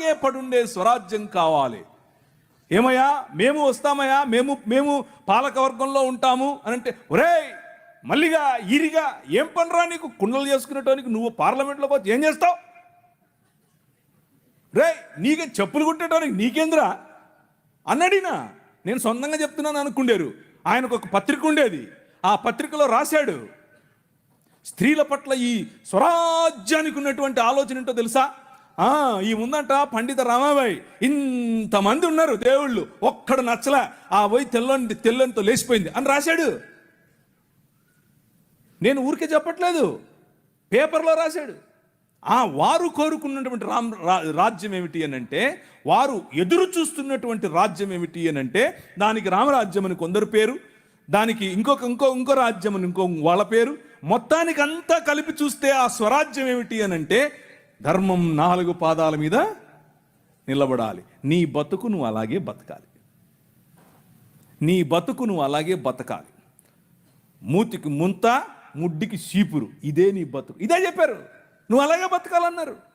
అలాగే పడుండే స్వరాజ్యం కావాలి. ఏమయ్యా? మేము వస్తామయ్యా? మేము మేము పాలకవర్గంలో ఉంటాము అని అంటే ఒరేయ్ మళ్ళీగా ఈరిగా ఏం పనిరా నీకు? కుండలు చేసుకునేటానికి నువ్వు పార్లమెంట్లో పోతే ఏం చేస్తావు? రే నీకే చెప్పులు కుట్టేటానికి నీకేంద్రా? అన్నడినా నేను సొంతంగా చెప్తున్నాను అనుకుండేరు. ఆయనకు ఒక పత్రిక ఉండేది. ఆ పత్రికలో రాశాడు స్త్రీల పట్ల ఈ స్వరాజ్యానికి ఉన్నటువంటి ఆలోచన ఏంటో తెలుసా? ఈ ముందంట పండిత రామాబాయి. ఇంతమంది ఉన్నారు దేవుళ్ళు. ఒక్కడు నచ్చలా. ఆ పోయి తెల్లని తెల్లంతో లేచిపోయింది. అని రాశాడు. నేను ఊరికే చెప్పట్లేదు. పేపర్లో రాశాడు. ఆ వారు కోరుకున్నటువంటి రామ్ రా- రాజ్యం ఏమిటి అని అంటే వారు ఎదురు చూస్తున్నటువంటి రాజ్యం ఏమిటి అని అంటే దానికి రామరాజ్యం అని కొందరు పేరు దానికి ఇంకొక ఇంకో ఇంకో రాజ్యం అని ఇంకో వాళ్ళ పేరు. మొత్తానికి అంతా కలిపి చూస్తే ఆ స్వరాజ్యం ఏమిటి అని అంటే ధర్మం నాలుగు పాదాల మీద నిలబడాలి. నీ బతుకు నువ్వు అలాగే బతకాలి. నీ బతుకు నువ్వు అలాగే బతకాలి. మూతికి ముంత ముడ్డికి చీపురు. ఇదే నీ బతుకు. ఇదే చెప్పారు. నువ్వు అలాగే బతకాలన్నారు.